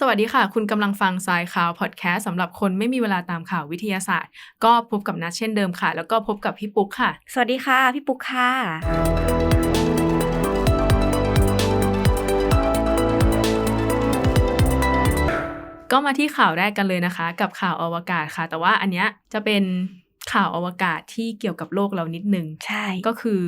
สวัสดีค่ะ คุณกำลังฟังสายข่าวพอดแคสต์สำหรับคนไม่มีเวลาตามข่าววิทยาศาสตร์ ก็พบกับนัดเช่นเดิมค่ะ แล้วก็พบกับพี่ปุ๊กค่ะ สวัสดีค่ะ พี่ปุ๊กค่ะ ก็มาที่ข่าวแรกกันเลยนะคะ กับข่าวอวกาศค่ะ แต่ว่าอันเนี้ยจะเป็นข่าวอวกาศที่เกี่ยวกับโลกเรานิดนึง ใช่ ก็คือ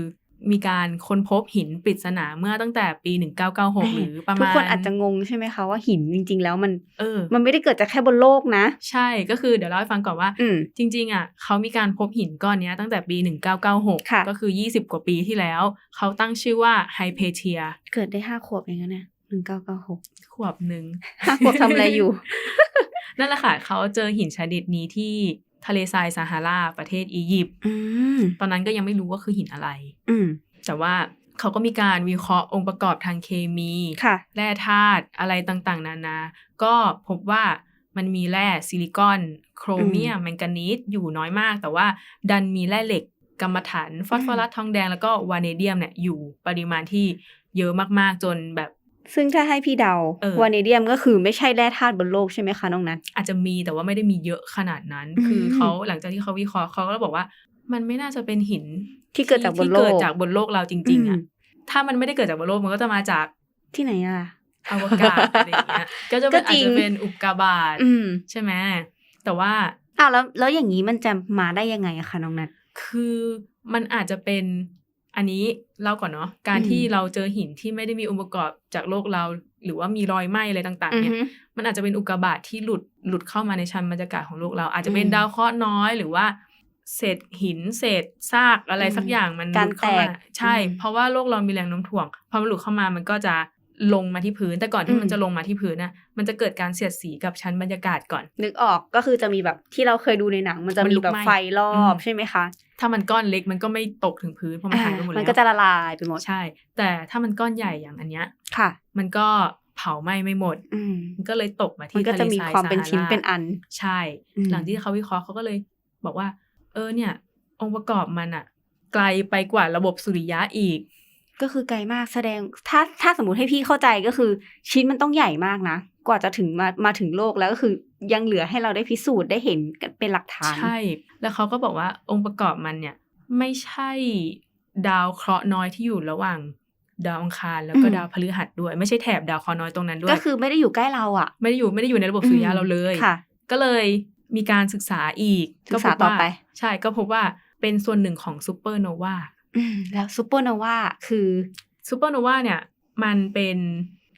มีการค้นพบหินปริศนาเมื่อตั้งแต่ปี 1996 หรือประทุกมาณคนอาจจะงงใช่ไหมคะว่าหินจริง ๆ แล้วมันเออมันไม่ได้เกิดจากแค่บนโลกนะ ใช่ก็คือเดี๋ยวเล่าให้ฟังก่อนว่าอืมจริง ๆ อะเขามีการพบหินก้อนเนี้ยตั้งแต่ปีค่ะ1996 ก็คือ 20 กว่าปีที่แล้ว เขาตั้งชื่อว่าไฮเพเทีย เกิดได้ห้าขวบเองนะเนี่ยหนึ่งเก้าเก้าหกขวบหนึ่งห้าขวบทำอะไรอยู่ นั่นแหละค่ะ เขาเจอหินชนิดนี้ที่ ทะเลทรายซาฮาราประเทศอียิปต์อืมตอนนั้นก็ยังไม่รู้ว่าคือหินอะไรอืมแต่ว่าเขาก็มีการวิเคราะห์องค์ประกอบทางเคมีค่ะแร่ธาตุอะไรต่างๆ นานา ก็พบว่ามันมีแร่ซิลิคอน โครเมียมแมงกานีสอยู่น้อยมาก แต่ว่าดันมีแร่เหล็กกรรมฐานฟอสฟอรัสทองแดงแล้วก็วาเนเดียมเนี่ยอยู่ปริมาณที่เยอะมากๆจนแบบ ซึ่งถ้าให้พี่เดาเออ วาเนเดียมก็คือไม่ใช่แร่ธาตุบนโลกใช่ไหมคะน้องนัท อาจจะมีแต่ว่าไม่ได้มีเยอะขนาดนั้น อืม คือเขาหลังจากที่เขาวิเคราะห์เขาก็บอกว่า มันไม่น่าจะเป็นหินที่เกิดจากบนโลกที่เกิดจากบนโลกเราจริง ๆอือะมถ้ามันไม่ได้เกิดจากบนโลกมันก็จะมาจากที่ไหนอะอวกาศอะไรอย่างเงี้ยก็จะเป็นก็อาจริจงจะเป็นอุกกาบาตอืมใช่ไหมแต่ว่า อ้าวแล้วแล้วอย่างนี้มันจะมาได้ยังไงอะคะน้องนัท คือมันอาจจะเป็น อันนี้เล่าก่อนเนาะการอืมที่เราเจอหินที่ไม่ได้มีองค์ประกอบจากโลกเรา หรือว่ามีรอยไหม้อะไรต่างๆเนี่ยอือฮึมันอาจจะเป็นอุกกาบาตที่หลุดหลุดเข้ามาในชั้นบรรยากาศของโลกเรา อาจจะเป็นอืมดาวเคราะห์น้อยหรือว่าเศษหินเศษซากอะไรสักอย่างมันหการลุดเข้ามาแตกใช่อืมเพราะว่าโลกเรามีแรงโน้มถ่วงพอมันหลุดเข้ามามันก็จะลงมาที่พื้น แต่ก่อนที่มันอืมจะลงมาที่พื้นน่ะมันจะเกิดการเสียดสีกับชั้นบรรยากาศก่อน นึกออกก็คือจะมีแบบที่เราเคยดูในหนัง มันจะมันมีลุกแบบไหม้ไฟรอบอืมใช่ไหมคะ ถ้ามันก้อนเล็กมันก็ไม่ตกถึงพื้นเพราะมันหายไปหมดมัแล้นวก็จะละลายไปหมดใช่ แต่ถ้ามันก้อนใหญ่อย่างอันเนี้ยค่ะ มันก็เผาไหม้ไม่หมดอืมมันก็เลยตกมามันที่ก็ทะเลจะมีทรายความเป็นซาฮาชิ้นราเป็นอันใช่อืมหลังที่เขาวิเคราะห์เขาก็เลย บอกว่า เออเนี่ย องค์ประกอบมันอะไกลไปกว่าระบบสุริยะอีก ก็คือไกลมากแสดงถ้าถ้าสมมติให้พี่เข้าใจก็คือ ชิ้นมันต้องใหญ่มากนะ กว่าจะถึงมามาถึงโลกแล้วก็คือยังเหลือให้เราได้พิสูจน์ได้เห็นกันเป็นหลักฐาน ใช่ แล้วเขาก็บอกว่าองค์ประกอบมันเนี่ย ไม่ใช่ดาวเคราะห์น้อยที่อยู่ระหว่างดาวอังคารแล้วก็อืมดาวพฤหัสด้วย ไม่ใช่แถบดาวเคราะห์น้อยตรงนั้นด้วย ก็คือไม่ได้อยู่ใกล้เราอะ ไม่ได้อยู่ไม่ได้อยู่ในระบบสุริยะอืมเราเลยค่ะ ก็เลยมีการศึกษาอีกศึกษาพบว่ต่อไป ใช่ก็พบว่าเป็นส่วนหนึ่งของซูเปอร์โนวาอืมแล้วซูเปอร์โนวาคือซูเปอร์โนวาเนี่ย มันเป็น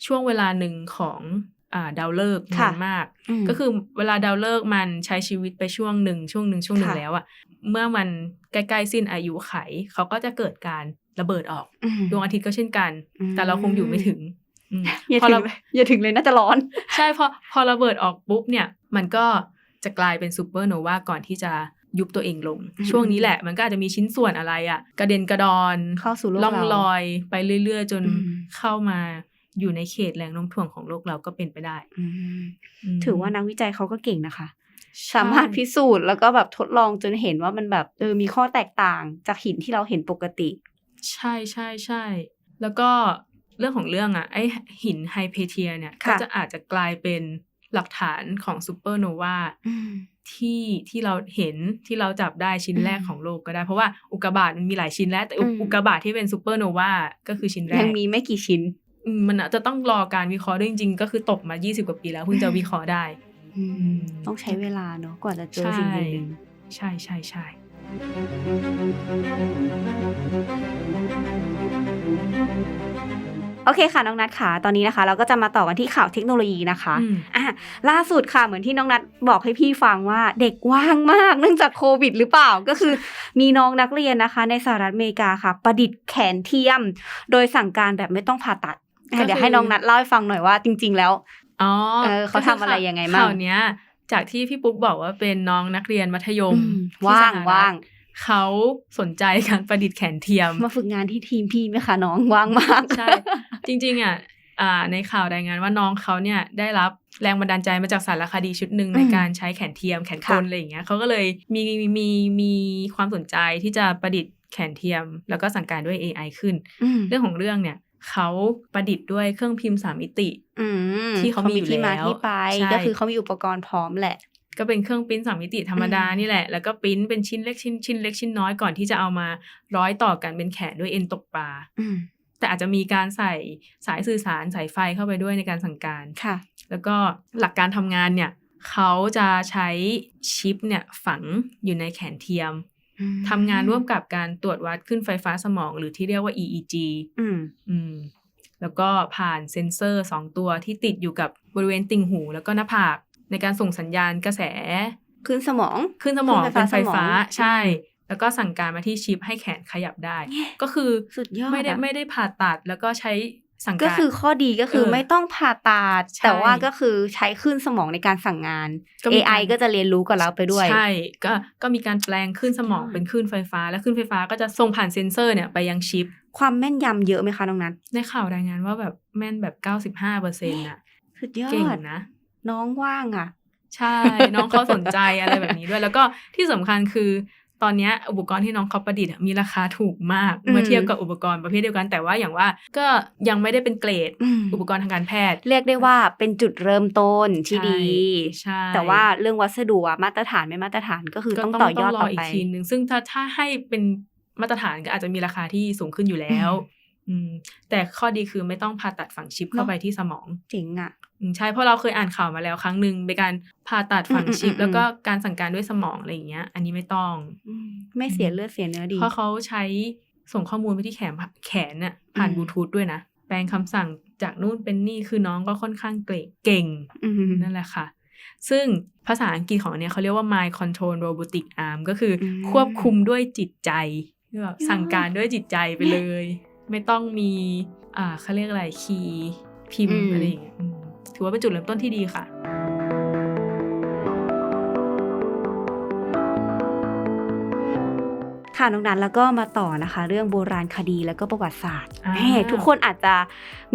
ช่วงเวลาหนึ่งของอ่า ดาวฤกษ์ค่ะนานมากมก็คือเวลาดาวฤกษ์มันใช้ชีวิตไปช่วงหนึ่งช่วงหนึ่งช่วงหนึ่งค่ะแล้วอะเมื่อมันใกล้ๆสิ้นอายุไขเขาก็จะเกิดการระเบิดออกอืมดวงอาทิตย์ก็เช่นกันอืมแต่เราคงอยู่ไม่ถึงอืมอย่าพอถึเรางเลยอย่าถึงเลยน่าจะร้อน ใช่พอพอระเบิดออกปุ๊บเนี่ย มันก็จะกลายเป็นซูเปอร์โนวาก่อนที่จะยุบตัวเองลงอืมช่วงนี้แหละ มันก็อาจจะมีชิ้นส่วนอะไรอะกระเด็นกระดอนเข้าสู่โลกล่องเราลอยไปเรื่อย ๆ จนอืมเข้ามา อยู่ในเขตแรงโน้มถ่วงของโลกเราก็เป็นไปได้อืมมถือว่านักวิจัยเขาก็เก่งนะคะใช่สามารถพิสูจน์แล้วก็แบบทดลองจนเห็นว่ามันแบบเออมีข้อแตกต่างจากหินที่เราเห็นปกติ ใช่ใช่ใช่แล้วก็เรื่องของเรื่องอะไอหินไฮเพเทียเนี่ยค่ะก็จะอาจจะกลายเป็นหลักฐานของซูเปอร์โนวาที่ที่เราเห็นที่เราจับได้ชิ้นแรกอืมของโลกก็ได้ เพราะว่าอุกกาบาตมันมีหลายชิ้นแล้ว แต่อุอืมอุกกาบาตที่เป็นซูเปอร์โนวาก็คือชิ้นแรยังกมีไม่กี่ชิ้นอื มมันอาจจะต้องรอการวิเคราะห์ด้วยจริงๆ ก็คือตกมา 20 กว่าปีแล้วเพิ่งจะวิเคราะห์ได้อืมอืมต้องใช้เวลาเนอะกว่าจะเจอใช่สิ่งหนึ่งใช่ใช่ใช่โอเคค่ะน้องนัทค่ะ ตอนนี้นะคะ เราก็จะมาต่อกันที่ข่าวเทคโนโลยีนะคะอืมอะล่าสุดค่ะเหมือนที่น้องนัทบอกให้พี่ฟังว่าเด็กว่างมากเนื่องจากโควิด หรือเปล่าก็คือ มีน้องนักเรียนนะคะ ในสหรัฐอเมริกาค่ะ ประดิษฐ์แขนเทียม โดยสั่งการแบบไม่ต้องผ่าตัดอะก็คือ เดี๋ยวให้น้องนัทเล่าให้ฟังหน่อยว่าจริง ๆ แล้วอ๋อเออเขาทำอะไรยังไงมั่งข่าวเนี้ย จากที่พี่ปุ๊กบอกว่าเป็นน้องนักเรียนมัธยมอืมที่ว่างสหรัฐว่างเขาสนใจการประดิษฐ์แขนเทียม มาฝึกงานที่ทีมพี่ไหมคะน้องว่างมากใช่จริง ๆอะอ่าในข่าวรายงานว่าน้องเขาเนี่ยได้รับแรงบันดาลใจมาจากสารคดีชุดหนึ่งอืมในการใช้แขนเทียมแขนกลค่ะอะไรอย่างเงี้ยเขาก็เลยมีมีมีมีความสนใจที่จะประดิษฐ์แขนเทียม แล้วก็สั่งการด้วย AI ขึ้นอืมเรื่องของเรื่องเนี่ย เขาประดิษฐ์ด้วยเครื่องพิมพ์สามมิติอืมที่เขามีอยู่ที่มาแล้วที่ไปใช่ก็คือเขามีอุปกรณ์พร้อมแหละ ก็เป็นเครื่องปริ้นสามมิติธรรมดาอืมนี่แหละ แล้วก็ปริ้นเป็นชิ้นเล็กชิ้นชิ้นเล็กชิ้นน้อยก่อนที่จะเอามาร้อยต่อกันเป็นแขนด้วยเอ็นตกปลาอืมแต่อาจจะมีการใส่สายสื่อสารสายไฟเข้าไปด้วยในการสั่งการค่ะ แล้วก็หลักการทำงานเนี่ยเขาจะใช้ชิปเนี่ยฝังอยู่ในแขนเทียมอืม ทำงานร่วมกับการตรวจวัดขึ้นไฟฟ้าสมอง หรือที่เรียกว่า EEG อืมอืมแล้วก็ผ่านเซ็นเซอร์ 2 ตัวที่ติดอยู่กับบริเวณติ่งหู แล้วก็หน้าผากในการส่งสัญญาณกระแสขึ้นสมองขึ้นสมองขึ้นไฟฟ้าเป็นไฟฟ้าสมองใช่ แล้วก็สั่งการมาที่ชิปให้แขนขยับได้แง่ก็คือสุดยอดไม่ได้อะไม่ได้ผ่าตัดแล้วก็ใช้ สั่งก็การคือข้อดีก็คือเออไม่ต้องผ่าตัดใช่แต่ว่าก็คือใช้ขึ้นสมองในการสั่งงานก็มี AI การก็จะเรียนรู้กับเราไปด้วย ใช่ ก็ก็มีการแปลงขึ้นสมองสุดยอดเป็นคลื่นไฟฟ้า และคลื่นไฟฟ้าก็จะส่งผ่านเซ็นเซอร์เนี่ยไปยังชิป ความแม่นยำเยอะไหมคะน้องนัทในข่าวรายงานว่าแบบแม่นแบบ 95เปอร์เซ็นต์น่ะสุดยอเก่งดนะ น้องว่างอะใช่ น้องเขาสนใจอะไรแบบนี้ด้วย แล้วก็ที่สำคัญคือ ตอนเนี้ยอุปกรณ์ที่น้องเขาประดิษฐ์อะมีราคาถูกมากอืมเมื่อเทียบกับอุปกรณ์ประเภทเดียวกันแต่ว่าอย่างว่าก็ยังไม่ได้เป็นเกรดอืมอุปกรณ์ทางการแพทย์ เรียกได้ว่าเป็นจุดเริ่มต้นที่ใช่ดีใช่แต่ว่าเรื่องวัสดุอะมาตรฐานไม่มาตรฐานก็คือก็ต้องต่อยอดรต่ออีไปกทีนึงซึ่งถ้าถ้าให้เป็นมาตรฐานก็อาจจะมีราคาที่สูงขึ้นอยู่แล้วอืมแต่ข้อดีคือไม่ต้องผ่าตัดฝังชิปเข้าเนอะไปที่สมองเจ๋งอะอืม ใช่เพราะเราเคยอ่านข่าวมาแล้วครั้งหนึ่งเป็นการผ่าตัดฝังชิปอืมอืมอืมแล้วก็การสั่งการด้วยสมองอะไรอย่างเงี้ย อันนี้ไม่ต้องอืมไม่เสียเลือดเสียเนื้อดี เพราะเขาใช้ส่งข้อมูลไปที่แขนแขนน่ะผ่านอืมบลูทูธด้วยนะ แปลงคำสั่งจากนู่นเป็นนี่คือน้องก็ค่อนข้างเก่งเก่งอืมนั่นแหละค่ะ ซึ่งภาษาอังกฤษของอันเนี้ยเขาเรียกว่า mind control robotic arm ก็คืออมควบคุมด้วยจิตใจคือแบบยอดสั่งการด้วยจิตใจไปเลย ไม่ต้องมีอ่าเขาเรียกอะไรคีย์พิมพ์อะไรอย่างเงี้ยอืม ถือว่าเป็นจุดเริ่มต้นที่ดีค่ะค่ะน้องนันแล้วก็มาต่อนะคะ เรื่องโบราณคดีแล้วก็ประวัติศาสตร์อ่าแหมทุกคนอาจจะ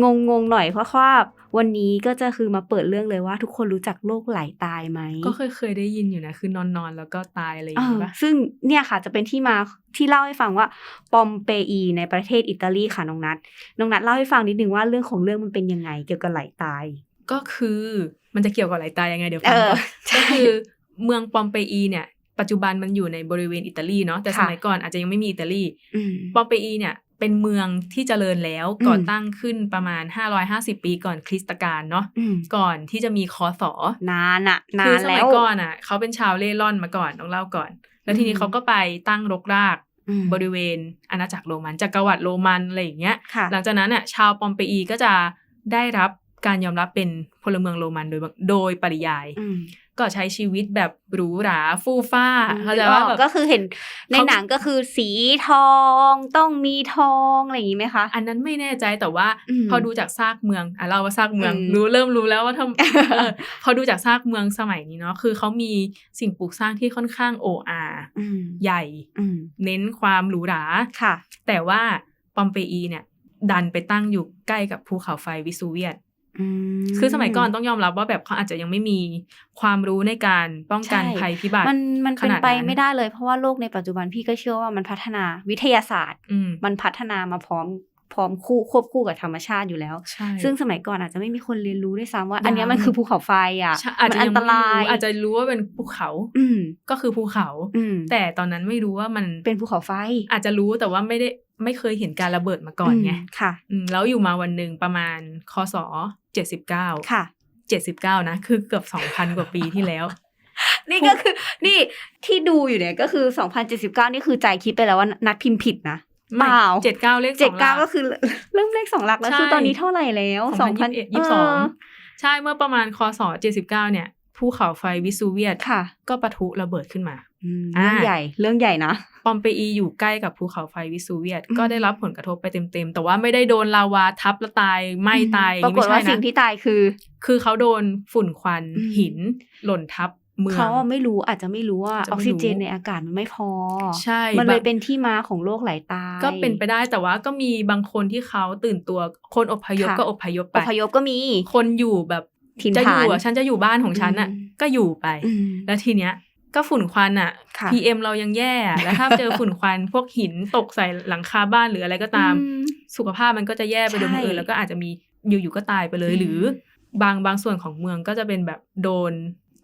งงงๆหน่อยเพราะว่าวันนี้ก็จะคือมาเปิดเรื่องเลยว่า ทุกคนรู้จักโรคไหลตายไหมก็เคยเคยได้ยินอยู่นะคือนอนนอนๆแล้วก็ตายอะไรอย่างเองี้อปะซึ่งเนี่ยค่ะจะเป็นที่มาที่เล่าให้ฟังว่าปอมเปอีในประเทศอิตาลีค่ะน้องนัทน้องนัทเล่าให้ฟังนิดนึงว่าเรื่องของเรื่องมันเป็นยังไงเกี่ยวกับไหลตาย ก็คือมันจะเกี่ยวกับไหลตายยังไงเดี๋ยวฟัเองอก่อนใช่ก็คือเมืองปอมเปอีเนี่ยปัจจุบันมันอยู่ในบริเวณอิตาลีเนาะแต่ค่ะสมัยก่อนอาจจะยังไม่มีอิตาลีอืมปอมเปอีเนี่ยเป็นเมืองที่เจริญแล้วอืมก่อตั้งขึ้นประมาณ 550 ปีก่อนคริสตกาลเนาะอืมก่อนที่จะมีคอสอนานอะนาคือนสแล้มัยวก่อนอะเขาเป็นชาวเล่ร่อนมาก่อนต้องเล่าก่อน แล้วทีนี้อืมเขาก็ไปตั้งรกรากอืมบริเวณอาณาจักรโรมันจักรวรรดิโรมันอะไรอย่างเงี้ยค่ะหลังจากนั้นอะชาวปอมเปอีก็จะได้รับ การยอมรับเป็นพลเมืองโรมันโดยโดยปริยายอืมก็ใช้ชีวิตแบบหรูหราฟู่ฟ้าอืมเขาใจว่าแบบก็คือเห็นในเขาหนังก็คือสีทองต้องมีทองอะไรอย่างนี้ไหมคะ อันนั้นไม่แน่ใจแต่ว่าอืมพอดูจากซากเมืองอะเราว่าซากเมืองอืมรู้เริ่มรู้แล้วว่าทำเออพอดูจากซากเมืองสมัยนี้เนาะคือเขามีสิ่งปลูกสร้างที่ค่อนข้างโออาอืมใหญ่อืมเน้นความหรูหราค่ะ แต่ว่าปอมเปอีเนี่ย ดันไปตั้งอยู่ใกล้กับภูเขาไฟวิสูเวียสอืม คือสมัยก่อนต้องยอมรับว่าแบบเขาอาจจะยังไม่มีความรู้ในการป้องกันใช่ภัยพิบัติมันมันขเป็นนาดไปนั้นไม่ได้เลยเพราะว่าโลกในปัจจุบันพี่ก็เชื่อว่ามันพัฒนาวิทยาศาสตร์อืมมันพัฒนามาพร้อมพ ร้อมคู่ควบคู่กับธรรมชาติอยู่แล้วใช่ซึ่งสมัยก่อนอาจจะไม่มีคนเรียนรู้ด้วยซ้ำว่ายังอันเนี้ยมันคือภูเขาไฟอะใช่อาจมัจะอัยังตไม่รายรู้อาจจะรู้ว่าเป็นภูเขาอืมก็คือภูเขาอืมแต่ตอนนั้นไม่รู้ว่ามันเป็นภูเขาไฟ อาจจะรู้แต่ว่าไม่ได้ไม่เคยเห็นการระเบิดมาก่อนไงมค่ะอืมแล้วอยู่มาวันหนึ่งประมาณคศเจ็ดสิบเก้าค่ะเจ็ดสิบเก้านะคือเกือบสองพันกว่าปีที่แล้วนี่ก็คือนี่ที่ดูอยู่เนี่ยก็คือ 2079 นี่คือใจคิดไปแล้วว่านัดพิมพ์ผิดนะ เปล่าเจ็ดเก้าเลขสเจ็อดงหลัเก้ากก็คือเริ่มเลขสองหลักแล้วใช่คือตอนนี้เท่าไหร่แล้วสองพันยี่สิบเอ็ดยี่สิบสองเใช่เมื่อประมาณคศเจ็ดสิบเก้าเนี่ยภูเขาไฟวิสูเวียสค่ะก็ปะทุระเบิดขึ้นมาอืมอ่าเรื่องใหญ่เรื่องใหญ่นะปอมเปอีอยู่ใกล้กับภูเขาไฟวิสูเวียสอืมก็ได้รับผลกระทบไปเต็มๆ แต่ว่าไม่ได้โดนลาวาทับแล้วตายไหม่ตายปรากฏว่าไม่ใช่สิ่งนะที่ตายคือ คือเขาโดนฝุ่นควันอืมหิน หล่นทับ เมือง เขาอะไม่รู้อาจจะไม่รู้ว่าอาจอจะอกไม่ซิรู้เจนในอากาศมันไม่พอ ใช่มันเลยแบบ เป็นที่มาของโรคไหลตายก็เป็นไปได้แต่ว่าก็มีบางคนที่เขาตื่นตัวคนอพยพค่ะก็อพยพอไปพยพก็มีคนอยู่แบบถิ่นจะอฐาน ยู่อะฉันจะอยู่บ้านของฉันอะ อืม ก็อยู่ไป อืม แล้วทีเนี้ยก็ฝุ่นควันอะค่ะ PM เรายังแย่อะแล้วถ้าเจอฝุ่นควัน พวกหินตกใส่หลังคาบ้านหรืออะไรก็ตาม อืมสุขภาพมันก็จะแย่ไปโดยใช่บังเอิญแล้วก็อาจจะมีอยู่ๆก็ตายไปเลยอืม หรือบางบางส่วนของเมืองก็จะเป็นแบบโดน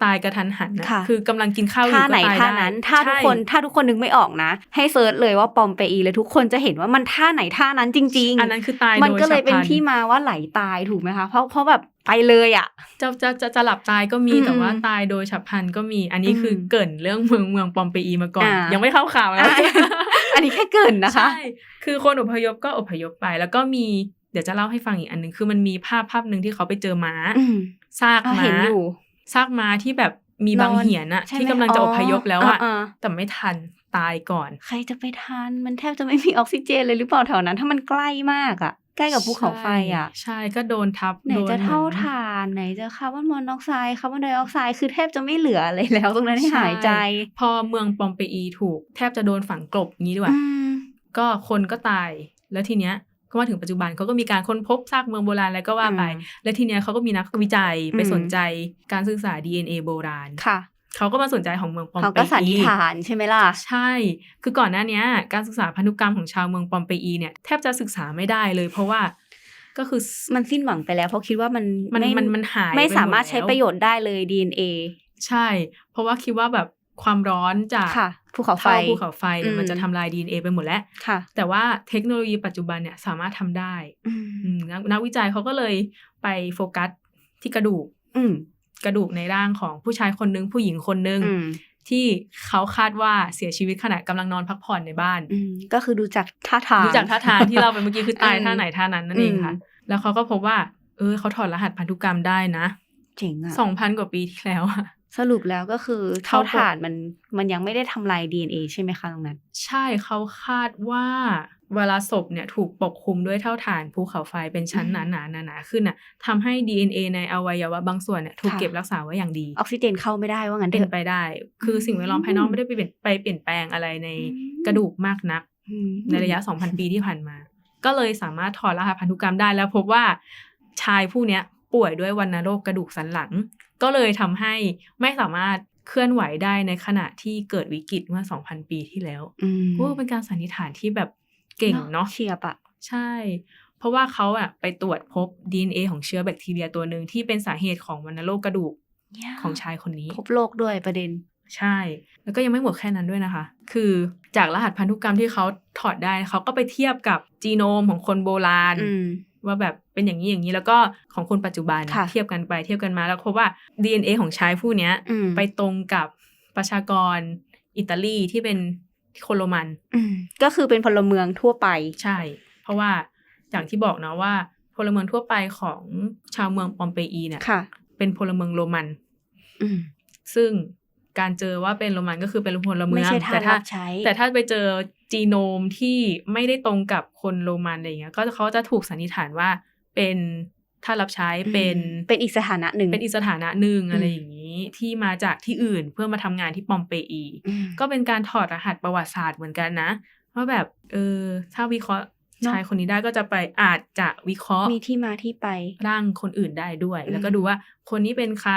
ตายกระทันหันนะค่ะคือกำลังกินข้าวอยู่ท่าก็ไหนตายท่าได้นั้น ถ้าทุกใช่คนถ้าทุกคนนึกไม่ออกนะ ให้เซิร์ชเลยว่าปอมเปอีเลยทุกคนจะเห็นว่ามันท่าไหนท่านั้นจริง ๆ อันนั้นคือตายมันโดยก็เลยเป็นฉับพลัที่มาว่าไหลตายถูกไหมคะเพราะเพราะแบบไปเลยอะจะจะจะจะหลับตายก็มีอืมแต่ว่าตายโดยฉับพลันก็มี อันนี้คือมเกรินเรื่องเมืองเมืองปอมเปอีมาก่อนอ่ายัยังไม่เข้าข่าวนะอะอันนี้แค่เกรินนะคะ ใช่ คือคนอพยพก็อพยพไป แล้วก็มีเดี๋ยวจะเล่าให้ฟังอีกอันหนึ่งคือมันมีภาพภาพหนึ่งที่เขาไปเจอม้าอืมซากอะม้าเห็นอยู่ ซากม้าที่แบบมีบางนอนเหียนอะใช่ไหมที่กำลังจะอพยพแล้วอะอ๋ออ่าแต่ไม่ทันตายก่อน ใครจะไปทานมันแทบจะไม่มีออกซิเจนเลยหรือเปล่าแถวนั้น ถ้ามันใกล้มากอะใกล้กับภูเขาไฟอะ ใช่ใช่ก็โดนทับไหนโดจะเท่าหมือนฐานไหนจะคาร์บอนมอนอกไซด์คาร์บอนไดออกไซด์คือแทบจะไม่เหลืออะไรแล้ว ตรงนั้นให้หายใจ พอเมืองปอมเปอีถูก แทบจะโดนฝังกลบอย่างนี้ด้วยอืมก็คนก็ตายแล้วทีเนี้ย ก็มาถึงปัจจุบันเขาก็มีการค้นพบซากเมืองโบราณอะไรก็ว่าไปอืมแล้วทีเนี้ยเขาก็มีนักวิจัยไปอืมสนใจการศึกษา DNA โบราณค่ะเขาก็มาสนใจของเมืองปอมเขาเปก็อีสันนิษฐานใช่ไหมล่ะ ใช่ คือก่อนหน้าเนี้ยการศึกษาพันธุกรรมของชาวเมืองปอมเปอีเนี่ยแทบจะศึกษาไม่ได้เลย เพราะว่าก็คือมันสิ้นหวังไปแล้ว เพราะคิดว่ามันมันไมันมันหายไม่ปหดสามารถใช้แล้วประโยชน์ได้เลย DNA ใช่ เพราะว่าคิดว่าแบบ ความร้อนจากค่ะภูเขาไฟเท่าภูเขาไฟเนี่ยอืมมันจะทำลาย DNA ไปหมดแล้วค่ะแต่ว่าเทคโนโลยีปัจจุบันเนี่ยสามารถทำได้อืมอืมนักนักวิจัยเขาก็เลยไปโฟกัสที่กระดูกอืมกระดูกในร่างของผู้ชายคนนึงผู้หญิงคนนึงอืมที่เขาคาดว่าเสียชีวิตขณะกำลังนอนพักผ่อนในบ้านอืมก็คือดูจากท่าทางดูจากท่าทางที่เราไปเมื่อกี้คือตายอืมท่าไหนท่านั้นนั่นเองค่ะอืมแล้วเขาก็พบว่า เออเขาถอดรหัสพันธุกรรมได้นะเจ๋งอะสองพันกว่าปีที่แล้วอะ สรุปแล้วก็คือเท่าเท่ากับฐานมันมันยังไม่ได้ทำลาย DNA ใช่ไหมคะตรงนั้น ใช่เขาคาดว่าเวลาศพเนี่ยถูกปกคลุมด้วยเท่าฐานภูเขาไฟเป็นชั้นอืหมนาๆหนาๆขึ้นน่ะทำให้ DNA ในอวัยวะบางส่วนเนี่ยถูกค่ะเก็บรักษาไว้อย่างดี ออกซิเจนเข้าไม่ได้ว่างั้นเถเป็นอะไปได้ คือสิ่งแวดล้อมภายนอกไม่ได้ไปเปลี่ยนไปเปลี่ยนแปลงอะไรในอืมกระดูกมากนักอืมในระยะ 2,000 ปีที่ผ่านมา ก็เลยสามารถถอดรหัสพันธุกรรมได้แล้วพบว่าชายผู้เนี้ยป่วยด้วยวัณโรคกระดูกสันหลัง ก็เลยทำให้ไม่สามารถเคลื่อนไหวได้ในขณะที่เกิดวิกฤตเมื่อ 2,000 ปีที่แล้วอืมโอ้เป็นการสันนิษฐานที่แบบเก่งเนาะเฉียบอะใช่ เพราะว่าเขาอะไปตรวจพบ DNA ของเชื้อแบคทีเรียตัวหนึ่งที่เป็นสาเหตุของวัณโรคกระดูกของชายคนนี้ พบโลกด้วยประเด็น ใช่ แล้วก็ยังไม่หมดแค่นั้นด้วยนะคะ คือจากรหัสพันธุกรรมที่เขาถอดได้เขาก็ไปเทียบกับจีโนมของคนโบราณอืม ว่าแบบเป็นอย่างนี้อย่างนี้แล้วก็ของคนปัจจุบันค่ะเทียบกันไปเทียบกันมาแล้วพบว่า DNA ของชายผู้เนี้ยอืมไปตรงกับประชากรอิตาลีที่เป็นคนโรมันอืมก็คือเป็นพลเมืองทั่วไปใช่ เพราะว่าอย่างที่บอกนะว่าพลเมืองทั่วไปของชาวเมืองปอมเปอีเนี่ยค่ะเป็นพลเมืองโรมันอืมซึ่ง การเจอว่าเป็นโรมันก็คือเป็นพลเมืไม่องใช่ท่าแต่ถ้ารับใช้แต่ถ้าไปเจอจีโนมที่ไม่ได้ตรงกับคนโรมันอะไรอย่างเงี้ยก็เขาจะถูกสันนิษฐานว่าเป็นถ้ารับใช้เป็นเป็นอีกสถานะหนึ่งเป็นอีกสถานะหนึ่งอืมอะไรอย่างนี้ที่มาจากที่อื่นเพื่อมาทำงานที่ปอมเปอีอืมก็เป็นการถอดรหัสประวัติศาสตร์เหมือนกันนะว่าแบบเออถ้าวิเคราะห์เนอะ ชายคนนี้ได้ก็จะไปอาจจะวิเคราะห์มีที่มาที่ไปร่างคนอื่นได้ด้วยอืมแล้วก็ดูว่าคนนี้เป็นใคร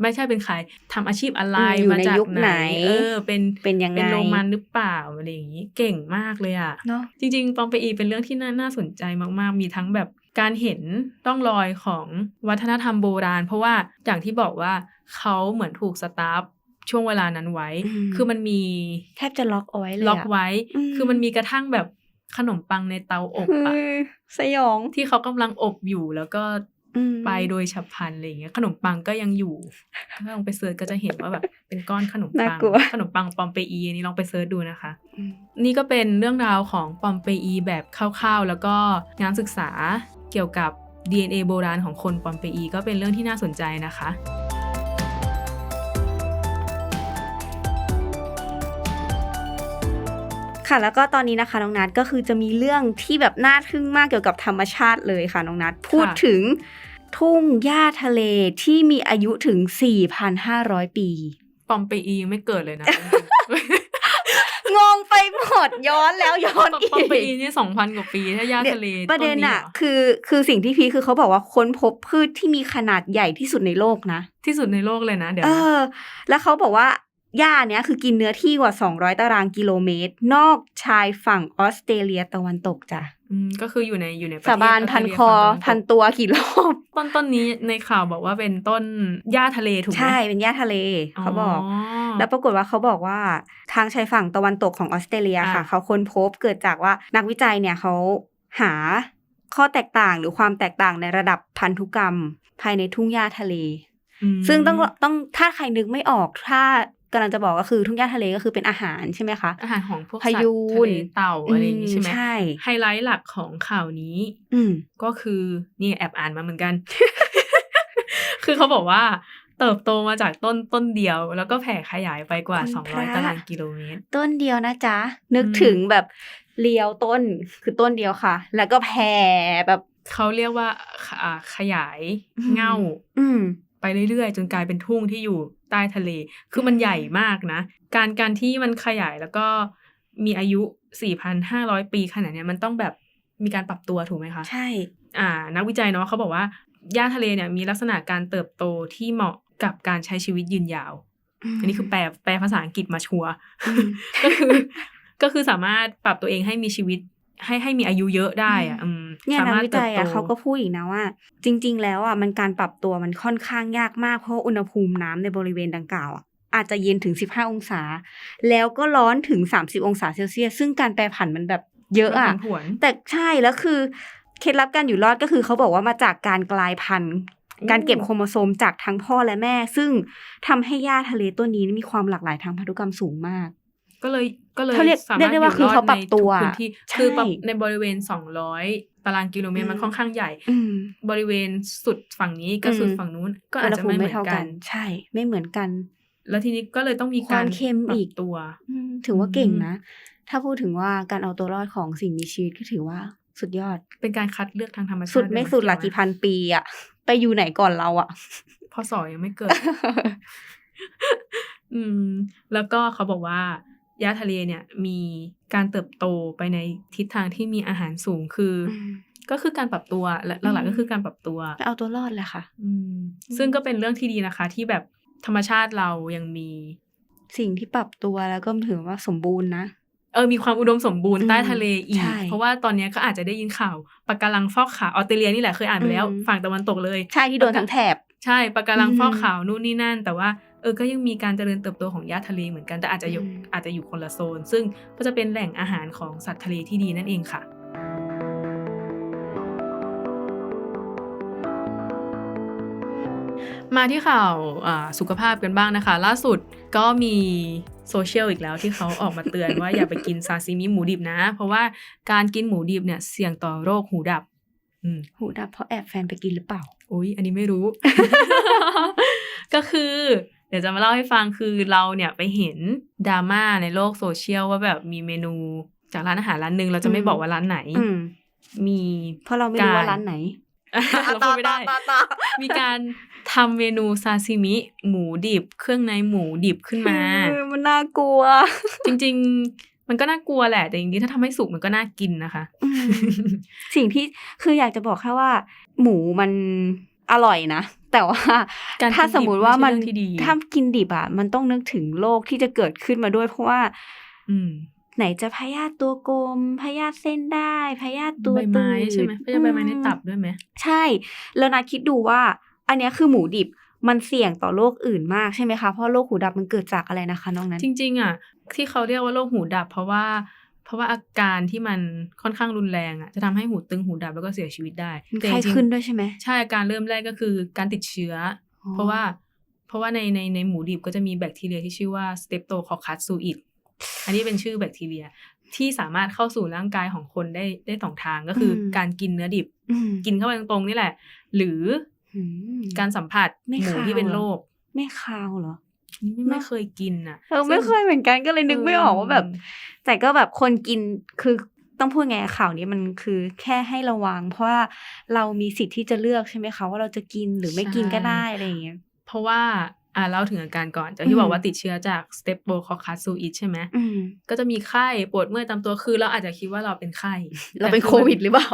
ไม่ใช่เป็นใครทำอาชีพอะไรอืมอยู่มาในจากยุคไหน เออ เป็นเป็นยังไงเป็นโรมันหรือเปล่าอะไรอย่างนี้เก่งมากเลยอะเนาะจริงๆปอมเปอีเป็นเรื่องที่น่าน่าสนใจมากๆ มีทั้งแบบการเห็นร่องรอยของวัฒนธรรมโบราณ เพราะว่าอย่างที่บอกว่าเขาเหมือนถูกสตาร์ฟช่วงเวลานั้นไว้ คือมันมีแทบจะล็อกเอาไว้เลยล็อกไว้อืมคือมันมีกระทั่งแบบ ขนมปังในเตาอบอะเฮ้ยสยองที่เขากำลังอบอยู่แล้วก็อืมไปโดยฉับพลันอะไรอย่างเงี้ย ขนมปังก็ยังอยู่ถ้าลองไปเซิร์ชก็จะเห็นว่าแบบ เป็นก้อนขนมปัน่างกลัวขนมปังปอมเปอีอันนี้ลองไปเซิร์ชดูนะคะอืมนี่ก็เป็นเรื่องราวของปอมเปอีแบบคร่าวๆ แล้วก็งานศึกษาเกี่ยวกับ DNA โบราณของคนปอมเปอีก็เป็นเรื่องที่น่าสนใจนะคะ ค่ะ แล้วก็ตอนนี้นะคะน้องนัทก็คือจะมีเรื่องที่แบบน่าทึ่งมากเกี่ยวกับธรรมชาติเลยค่ะน้องนัทพูดถึงทุ่งหญ้าทะเลที่มีอายุถึง 4,500 ปี ปอมเปอียังไม่เกิดเลยนะ งงไปหมดย้อนแล้วย้อนอีกปอมเปอีนี่สองพันกว่าปีถ้าย่าทะเลประเด็นต้อะหรคือคือสิ่งที่พีคคือเขาบอกว่าค้นพบพืชที่มีขนาดใหญ่ที่สุดในโลกนะ ที่สุดในโลกเลยนะ เดี๋ยวเอนะอแล้วเขาบอกว่า หญ้าเนี้ยคือกินเนื้อที่กว่า 200 ตารางกิโลเมตร นอกชายฝั่งออสเตรเลียตะวันตกจ้ะอืมก็คืออยู่ในอยู่ในประเทศสาบานพันคอออสเตรเลียฝั่งตะวัพันตกตัวกี่รอบต้นต้นนี้ในข่าวบอกว่าเป็นต้นหญ้าทะเลถูกไหมใช่เป็นหญ้าทะเลเขาบอก แล้วปรากฏว่าเขาบอกว่าทางชายฝั่งตะวันตกของออสเตรเลียค่ะอะเขาค้นพบเกิดจากว่านักวิจัยเนี่ยเขาหาข้อแตกต่างหรือความแตกต่างในระดับพันธุกรรม ภายในทุ่งหญ้าทะเลอืมซึ่งต้องต้องถ้าใครนึกไม่ออกถ้า กำลังจะบอกก็คือทุ่งหญ้าทะเลก็คือเป็นอาหารใช่ไหมคะ อาหารของพวกพสัตยูว์ทะนเลเต่าอะไรอย่างงี้ใช่ไหมใช่ไฮไลท์หลักของข่าวนี้ อืมก็คือนี่แอบอ่านมาเหมือนกัน คือเขาบอกว่าเติบโตมาจากต้นต้นเดียว แล้วก็แผ่ขยายไปกว่าคุณพระ200 ตารางกิโลเมตร ต้นเดียวนะจ๊ะ นึกอืมถึงแบบเลียวต้นคือต้นเดียวค่ะ แล้วก็แผ่แบบเขาเรียกว่าอ่าขยายอืมเง่าอืมไปเรื่อยๆ จนกลายเป็นทุ่งที่อยู่ ใต้ทะเล คือมันใหญ่มากนะ การการที่มันขยายแล้วก็มีอายุ 4,500 ปีขนาดเนี้ยมันต้องแบบมีการปรับตัวถูกไหมคะ ใช่ อ่า นักวิจัยเนาะเขาบอกว่าหญ้าทะเลเนี่ยมีลักษณะการเติบโตที่เหมาะกับการใช้ชีวิตยืนยาว อันนี้คือแปลแปลภาษาอังกฤษมาชัวร์อืมก็คือก็คือสามารถปรับตัวเองให้มีชีวิตให้ให้มีอายุเยอะได้อะอืม เนี่ยสานักมารถวิจัยอะติบโตเขาก็พูดอีกนะว่า จริง ๆ แล้วอะมันการปรับตัวมันค่อนข้างยากมากเพราะอุณหภูมิน้ำในบริเวณดังกล่าวอะอาจจะเย็นถึง 15 องศา แล้วก็ร้อนถึง 30 องศาเซลเซียส ซึ่งการแปรผันมันแบบเยอะอะมันผันผวนแต่ใช่แล้วคือเคล็ดลับการอยู่รอดก็คือเขาบอกว่ามาจากการกลายพันธุ์โอ้การเก็บโครโมโซมจากทั้งพ่อและแม่ ซึ่งทำให้หญ้าทะเลต้นนี้มีความหลากหลายทางพันธุกรรมสูงมาก ก็เลยก็เลยเขาเรียกสามารถเรียกได้ว่าอยู่คือเขาปรับในตัวทุกพื้นที่ใช่คือปรับในบริเวณ200ตารางกิโลเมตรมันอืมค่อนข้างใหญ่อืมบริเวณสุดฝั่งนี้กับอืมสุดฝั่งนู้น ก็อาจจะไม่เหมือนกัน ใช่ ไม่เหมือนกัน แล้วทีนี้ก็เลยต้องมีควาการมเค็มปรัอีบกตัวอืมถือว่าเก่งอืมนะ ถ้าพูดถึงว่าการเอาตัวรอดของสิ่งมีชีวิตก็ถือว่าสุดยอด เป็นการคัดเลือกทางธรรมชาติ สุดไม่วยนะสุดหลักเกี่ยวกี่พันปีอะไปอยู่ไหนก่อนเราอะพศยังไม่เกิด อืม แล้วก็เขาบอกว่า หญ้าทะเลเนี่ยมีการเติบโตไปในทิศทางที่มีอาหารสูงคืออมก็คือการปรับตัวและหลักๆก็คือการปรับตัวไปเอาตัวรอดแหละค่ะ อืม ซึ่งก็เป็นเรื่องที่ดีนะคะ ที่แบบธรรมชาติเรายังมีสิ่งที่ปรับตัวแล้วก็ถือว่าสมบูรณ์นะเออมีความอุดมสมบูรณ์อืมใต้ทะเลอีกใช่เพราะว่าตอนเนี้ยก็อาจจะได้ยินข่าวปะการังฟอกขาวออสเตรเลียนี่แหละเคยอ่านไปแล้วอืมฝั่งตะวันตกเลย ใช่ที่โดนทั้งแถบ ใช่ปะการังอืมฟอกขาวนู่นนี่นั่น แต่ว่า เออก็ยังมีการเจริญเติบโตของหญ้าทะเลเหมือนกันแต่อาจจะอยู่อืมอาจจะอยู่คนละโซน ซึ่งก็จะเป็นแหล่งอาหารของสัตว์ทะเลที่ดีนั่นเองค่ะมาที่ข่าวอ่าสุขภาพกันบ้างนะคะ ล่าสุดก็มีโซเชียลอีกแล้วที่เขาออกมาเตือนว่าอย่าไปกินซาซิมิหมูดิบนะ เพราะว่าการกินหมูดิบเนี่ยเสี่ยงต่อโรคหูดับอืมหูดับเพราะแอบแฟนไปกินหรือเปล่า อุ๊ยอันนี้ไม่รู้ ก็คือ เดี๋ยวจะมาเล่าให้ฟังคือเราเนี่ยไปเห็นดราม่าในโลกโซเชียลว่าแบบมีเมนูจากร้านอาหารร้านหนึ่งเราจะไม่อืมบอกว่าร้านไหนอืมมีเพราะเราไม่รู้ว่าร้านไหนเราพูดไม่ได้มีการทำเมนูซาซิมิ หมูดิบ เครื่องในหมูดิบขึ้นมาเออมันน่ากลัว จริง ๆ มันก็น่ากลัวแหละ แต่จริงๆถ้าทำให้สุกมันก็น่ากินนะคะอืมสิ่งที่คืออยากจะบอกแค่ว่า หมูมัน อร่อยนะ แต่ว่าการกินถ้าสมมุติว่ามันดิบไม่ใช่เรื่องที่ดีถ้ากินดิบอะมันต้องนึกถึงโรคที่จะเกิดขึ้นมาด้วย เพราะว่า อืมไหนจะพยาธิตัวกลมพยาธิเส้นได้พยาธิตัวใบไม้ตืดใช่ไหมไม่ใช่ใบไม้ในตับด้วยไหมใช่ แล้วนาคิดดูว่า อันเนี้ยคือหมูดิบมันเสี่ยงต่อโรคอื่นมากใช่ไหมคะเพราะโรคหูดับมันเกิดจากอะไรนะคะน้องนั้น จริง ๆ อะ ที่เขาเรียกว่าโรคหูดับ เพราะว่า เพราะว่าอาการที่มันค่อนข้างรุนแรงอะจะทำให้หูตึงหูดับแล้วก็เสียชีวิตได้มันแต่ไข้จริงๆขึ้นด้วยใช่ไหมใช่อาการเริ่มแรกก็คือการติดเชื้อออเพราะว่าเพราะว่าในในในหมูดิบก็จะมีแบคทีเรียที่ชื่อว่า Streptococcus suis อันนี้เป็นชื่อแบคทีเรียที่สามารถเข้าสู่ร่างกายของคนได้ได้สองทางก็คืออมการกินเนื้อดิบอืมกินเข้าไปตรงๆนี่แหละ หรืออืมการสัมผัสไม่หมูคาวที่เป็นเหรอโรคไม่คาวเหรอนี่ไม่เนอะไม่เคยกินอะเออไม่เคยเหมือนกันก็เลยนึกไม่ออกว่าแบบ แต่ก็แบบคนกินคือต้องพูดไงข่าวนี้มันคือแค่ให้ระวัง เพราะว่าเรามีสิทธิ์ที่จะเลือกใช่ไหมคะว่าเราจะกินหรือไม่กินก็ได้อะไรอย่างเงี้ยเพราะว่าอ่าเล่าถึงอาการก่อนจากอืที่มบอกว่าติดเชื้อจาก Streptococcus suis ใช่ไหมอืมก็จะมีไข้ปวดเมื่อยตามตัวคือเราอาจจะคิดว่าเราเป็นไข้ เราเป็นแต่โคอมันวิดหรือเปล่า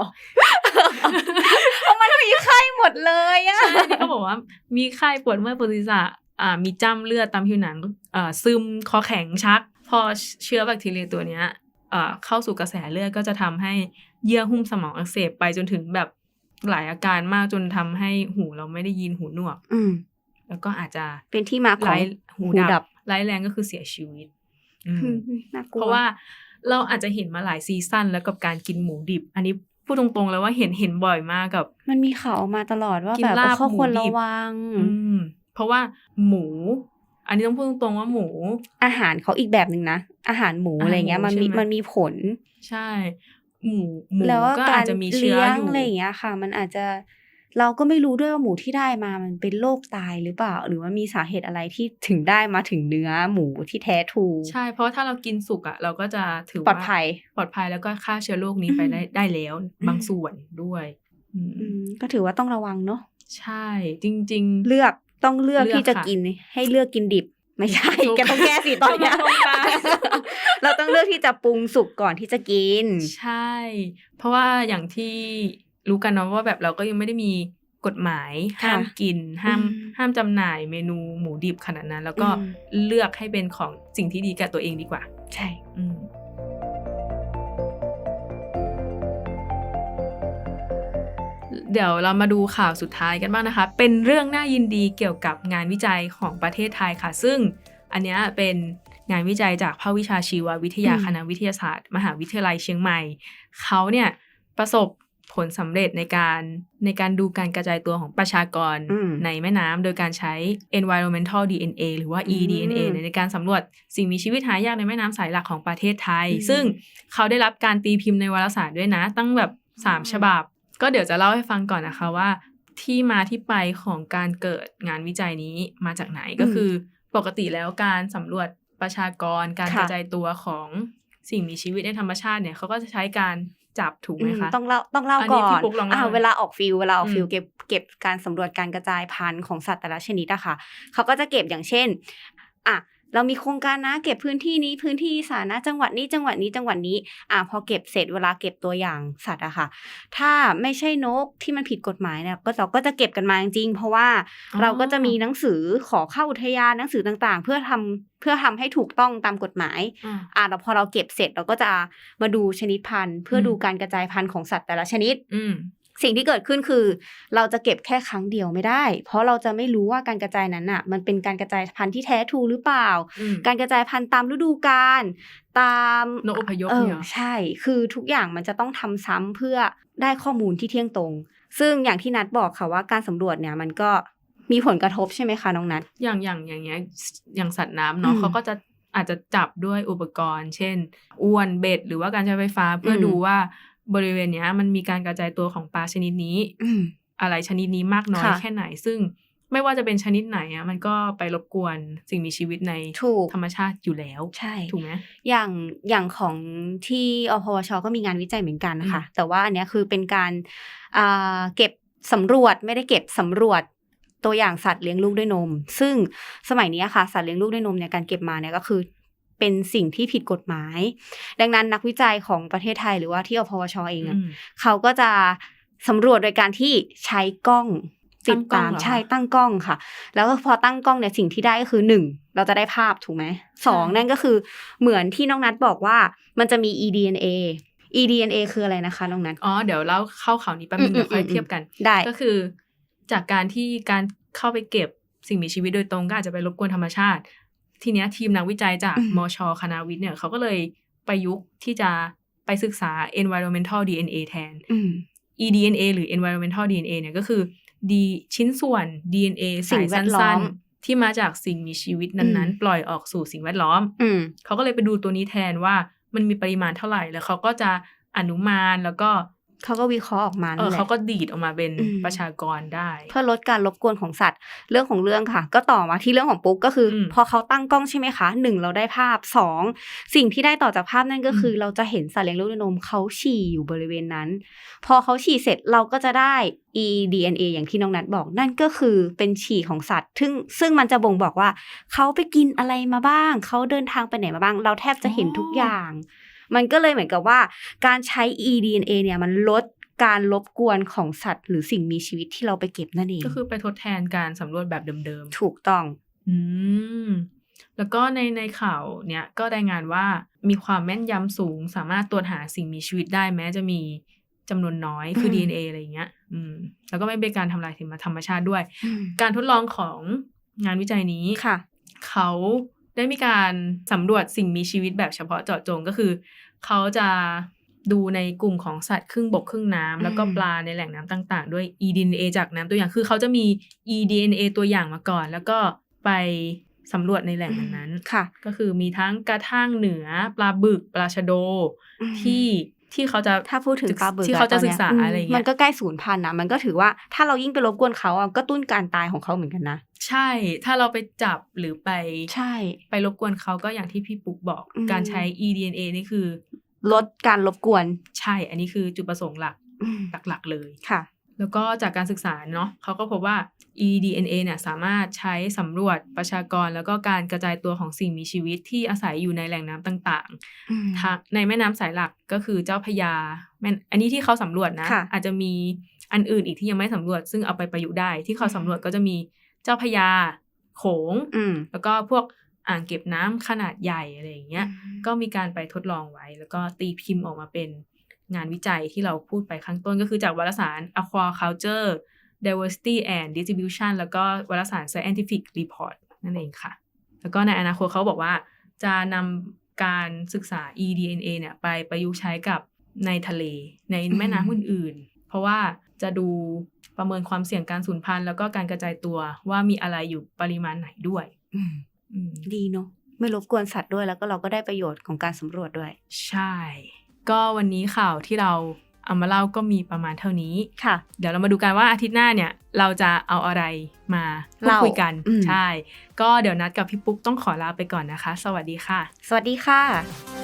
เพราะมันมีไข้หมดเลยอะใช่ที่เขาบอกว่ามีไข้ปวดเมื่อยปวดศีรษะอ่ามีจ้ำเลือดตามผิวหนังอ่าซึมคอแข็งชัก พอเชื้อแบคทีเรียตัวเนี้ยอ่าเข้าสู่กระแสเลือดก็จะทำให้เยื่อหุ้มสมองอักเสบไปจนถึงแบบหลายอาการมากจนทำให้หูเราไม่ได้ยินหูหนวก อืมแล้วก็อาจจะเป็นที่มาของร้ายหูหูดัดับบร้ายแรงก็คือเสียชีวิตอืมอืมน่ากลัวเพราะว่าเราอาจจะเห็นมาหลายซีซั่นแล้วกับการกินหมูดิบ อันนี้พูดตรงๆเลยว่าเห็นเห็นบ่อยมากกับ มันมีข่าวออกมาตลอดว่ากินแบบลาบเขาควรหมูดิระบวังอืมเพราะว่าหมู อันนี้ต้องพูดตรงๆว่าหมู อาหารเขาอีกแบบหนึ่งนะ อาหารหมูอาหารอะไรเงี้ยหมูมันมีใช่ไหมมันมีผล ใช่ หมูหมูแล้วว่าก็กาอาจรจะมีเชื้อเลี้ยงอยู่อะไรอย่างเงี้ยค่ะ มันอาจจะเราก็ไม่รู้ด้วยว่าหมูที่ได้มามันเป็นโรคตายหรือเปล่า หรือว่ามีสาเหตุอะไรที่ถึงได้มาถึงเนื้อหมูที่แท้ทรูใช่เพราะถ้าเรากินสุกอะ เราก็จะถือปลว่าอดภัย ปลอดภัยแล้วก็ฆ่าเชื้อโรคนี้ไปได้ได้แล้วบางส่วนด้วยอืมอืมก็ถือว่าต้องระวังเนาะใช่ จริง ๆ เลือก ต้องเลือกเลือกที่จะค่ะ กินให้เลือกกินดิบ ไม่ใช่ถูกแกต้องแก้สิตอนเนี้ยถูกต้องเราต้องเลือกที่จะปรุงสุกก่อนที่จะกิน ใช่ เพราะว่าอย่างที่รู้กันเนาะว่าแบบเราก็ยังไม่ได้มีกฎหมายค่ะห้ามกินห้ามอืมห้ามจำหน่ายเมนูหมูดิบขนาดนั้น แล้วก็อืม เลือกให้เป็นของสิ่งที่ดีกับตัวเองดีกว่า ใช่ อืม เดี๋ยวเรามาดูข่าวสุดท้ายกันบ้างนะคะ เป็นเรื่องน่ายินดีเกี่ยวกับงานวิจัยของประเทศไทยค่ะ ซึ่งอันเนี้ยเป็นงานวิจัยจากภาควิชาชีววิทยาอืมคณะวิทยาศาสตร์ มหาวิทยาลัยเชียงใหม่ เขาเนี่ยประสบผลสำเร็จในการในการดูการกระจายตัวของประชากรอืมในแม่น้ำโดยการใช้ environmental DNA หรือว่า eDNA อืมในการสำรวจสิ่งมีชีวิตหายากในแม่น้ำสายหลักของประเทศไทยอืมซึ่งเขาได้รับการตีพิมพ์ในวารสารด้วยนะ ตั้งแบบสามอืมฉบับ ก็เดี๋ยวจะเล่าให้ฟังก่อนนะคะว่า ที่มาที่ไปของการเกิดงานวิจัยนี้มาจากไหนก็คือ ปกติแล้วการสำรวจประชากร การค่ะกระจายตัวของสิ่งมีชีวิตในธรรมชาติเนี่ยเขาก็จะใช้การจับถูกไหมคะอืมต้องเล่าต้องเล่าอันนี้ก่อพี่นปุ๊กลองเล่าอ่าหน่อยเวลาออกฟิลเวลาออกฟิลอืมเก็บเก็บการสำรวจการกระจายพันธุ์ของสัตว์แต่ละชนิดอะค่ะเขาก็จะเก็บอย่างเช่นอะ เรามีโครงการนะเก็บพื้นที่นี้พื้นที่สาธารณะจังหวัดนี้จังหวัดนี้จังหวัดนี้อะพอเก็บเสร็จเวลาเก็บตัวอย่างสัตว์อะค่ะ ถ้าไม่ใช่นกที่มันผิดกฎหมายเนี่ยก็เราก็จะเก็บกันมาจริงๆเพราะว่าอ๋อเราก็จะมีหนังสือขอเข้าอุทยานหนังสือต่างๆ เพื่อทำเพื่อทำให้ถูกต้องตามกฎหมายอ่าอ่าแล้วพอเราเก็บเสร็จเราก็จะมาดูชนิดพันธุ์ เพื่ออมดูการกระจายพันธุ์ของสัตว์แต่ละชนิดอืม สิ่งที่เกิดขึ้นคือ เราจะเก็บแค่ครั้งเดียวไม่ได้ เพราะเราจะไม่รู้ว่าการกระจายนั้นอะ มันเป็นการกระจายพันธุ์ที่แท้ทรูหรือเปล่าอืมการกระจายพันธุ์ตามฤดูกาลตามนกอพยพเอเนี่อยเหรอใช่ คือทุกอย่างมันจะต้องทำซ้ำเพื่อได้ข้อมูลที่เที่ยงตรง ซึ่งอย่างที่นัดบอกค่ะว่าการสำรวจเนี่ยมันก็มีผลกระทบใช่ไหมคะน้องนัดอย่างอย่างอย่างเงี้ยอย่างสัตว์น้ำเนาะอืมเขาก็จะอาจจะจับด้วยอุปกรณ์ เช่นอวนเบ็ดหรือว่าการใช้ไฟฟ้าเพื่ออมดูว่า บริเวณเนี้ย มันมีการกระจายตัวของปลาชนิดนี้อืมอะไรชนิดนี้มากน้อยค่ะแค่ไหน ซึ่งไม่ว่าจะเป็นชนิดไหนอะมันก็ไปรบกวนสิ่งมีชีวิตในถูกธรรมชาติอยู่แล้ว ใช่ถูกไหมอย่างอย่างของที่อพวชก็มีงานวิจัยเหมือนกันนะคะอืมแต่ว่าอันเนี้ยคือเป็นการอ่าเก็บสำรวจไม่ได้เก็บสำรวจตัวอย่างสัตว์เลี้ยงลูกด้วยนม ซึ่งสมัยนี้ค่ะสัตว์เลี้ยงลูกด้วยนมเนี่ยการเก็บมาเนี่ยก็คือ เป็นสิ่งที่ผิดกฎหมาย ดังนั้นนักวิจัยของประเทศไทยหรือว่าที่อพวชเองอะอืมเขาก็จะสำรวจโดยการที่ใช้กล้องติดตั้งกล้องตามเหรอใช่ตั้งกล้องค่ะ แล้วก็พอตั้งกล้องเนี่ยสิ่งที่ได้ก็คือหนึ่งเราจะได้ภาพถูกไหมสองใช่นั่นก็คือเหมือนที่น้องนัดบอกว่ามันจะมี eDNA eDNA คืออะไรนะคะน้องนัดอ๋อเดี๋ยวเล่าเข้าข่าวนี้แป๊บนึงอืมเดี๋ยวค่อยอืมเทียบกันได้ก็คือ จากการที่การเข้าไปเก็บสิ่งมีชีวิตโดยตรงก็อาจจะไปรบกวนธรรมชาติ ทีเนี้ยทีมนักวิจัยจากอืมมช คณะวิทย์เนี่ยเขาก็เลยประยุกต์ที่จะไปศึกษา environmental DNA แทนอืม eDNA หรือ environmental DNA เนี่ยก็คือดีชิ้นส่วน DNA สิ่สางยแวสัดล้อ้นมๆที่มาจากสิ่งมีชีวิตนั้นอืมๆปล่อยออกสู่สิ่งแวดล้อมอืมเขาก็เลยไปดูตัวนี้แทนว่ามันมีปริมาณเท่าไหร่ แล้วเขาก็จะอนุมานแล้วก็ เขาก็วิเคราะห์ออกมาเอนั่อนแหละเขาก็ดีดออกมาเป็นอืมประชากรได้ เพื่อลดการรบกวนของสัตว์ เรื่องของเรื่องค่ะ ก็ต่อมาที่เรื่องของปุ๊กก็คืออมพอเขาตั้งกล้องใช่ไหมคะหนึ่งเราได้ภาพสองสิ่งที่ได้ต่อจากภาพนั่นก็คืออมเราจะเห็นสัตว์เลี้ยงลูกด้วยนมเขาฉี่อยู่บริเวณนั้น พอเขาฉี่เสร็จเราก็จะได้ eDNA อย่างที่น้องนัดบอกนั่นก็คือเป็นฉี่ของสัตว์ ซึ่งซึ่งมันจะบ่งบอกว่า เขาไปกินอะไรมาบ้าง เขาเดินทางไปไหนมาบ้าง เราแทบจะเห็นทุกอย่าง มันก็เลยเหมือนกับว่า การใช้ eDNA เนี่ยมันลดการรบกวนของสัตว์ หรือสิ่งมีชีวิตที่เราไปเก็บนั่นเอง ก็คือไปทดแทนการสำรวจแบบเดิมถูกต้อง อืม แล้วก็ในในข่าวเนี้ยก็รายงานว่ามีความแม่นยำสูง สามารถตรวจหาสิ่งมีชีวิตได้แม้จะมีจำนวนน้อยคือม DNA อะไรอย่างเงี้ย อืม แล้วก็ไม่เป็นการทำลายธรรมชาติด้วยอืมการทดลองของงานวิจัยนี้ค่ะ เขา ได้มีการสำรวจสิ่งมีชีวิตแบบเฉพาะเจาะจงก็คือ เขาจะดูในกลุ่มของสัตว์ครึ่งบกครึ่งน้ำแล้วก็อืมปลาในแหล่งน้ำต่าง ๆ ด้วย eDNA จากน้ำตัวอย่างคือเขาจะมี eDNA ตัวอย่างมาก่อน แล้วก็ไปสำรวจในแหล่งนั้นๆค่ะ ก็คือมีทั้งกระทั่งเหนือปลาบึกปลาชะโดอืมที่ ที่เขาจะถ้าพูดถึงปลาบึกที่เขาจะตอนศึนี้กษายมอะไรอย่างมัเงี้นยก็ใกล้ศูนย์พันธุ์นะมันก็ถือว่าถ้าเรายิ่งไปรบกวนเขาอะก็ตุ้นการตายของเขาเหมือนกันนะใช่ ถ้าเราไปจับหรือไปใช่ ไปรบกวนเขาก็อย่างที่พี่ปุ๊กบอกอืมการใช้ eDNA นี่คือ ลดการรบกวน ใช่ อันนี้คือจุดประสงค์หลักอืมหลักๆเลยค่ะ แล้วก็จากการศึกษาเนาะเขาก็พบว่า eDNA เนี่ยสามารถใช้สำรวจประชากร แล้วก็การกระจายตัวของสิ่งมีชีวิตที่อาศัยอยู่ในแหล่งน้ำต่างอืมๆทั้งในแม่น้ำสายหลักก็คือเจ้าพระยาแม่นอันนี้ที่เขาสำรวจนะค่ะอาจจะมีอันอื่นอีกที่ยังไม่สำรวจ ซึ่งเอาไปประยุกต์ได้ ที่เขาอืมสำรวจก็จะมีเจ้าพระยาโขงอืมแล้วก็พวกอ่างเก็บน้ำขนาดใหญ่อะไรอย่างเงี้ย ก็มีการไปทดลองไว้ แล้วก็ตีพิมพ์ออกมาเป็น งานวิจัยที่เราพูดไปข้างต้นก็คือจากวารสาร Aquaculture Diversity and Distribution แล้วก็วารสาร Scientific Report นั่นเองค่ะ แล้วก็ในอนาคตเขาบอกว่า จะนำการศึกษา eDNA เนี่ยไปประยุกต์ใช้กับในทะเล ในแม่น้ำอื่นๆ เพราะว่าจะดูประเมินความเสี่ยงการสูญพันธุ์แล้วก็การกระจายตัวว่ามีอะไรอยู่ปริมาณไหนด้วยอืมอืมดีเนาะไม่รบกวนสัตว์ด้วยแล้วก็เราก็ได้ประโยชน์ของการสำรวจด้วย ใช่ ก็วันนี้ข่าวที่เราเอามาเล่าก็มีประมาณเท่านี้ค่ะ เดี๋ยวเรามาดูกันว่าอาทิตย์หน้าเนี่ย เราจะเอาอะไรมาพูดเล่าคุยกันอืมใช่ ก็เดี๋ยวนัดกับพี่ปุ๊กต้องขอลาไปก่อนนะคะ สวัสดีค่ะ สวัสดีค่ะ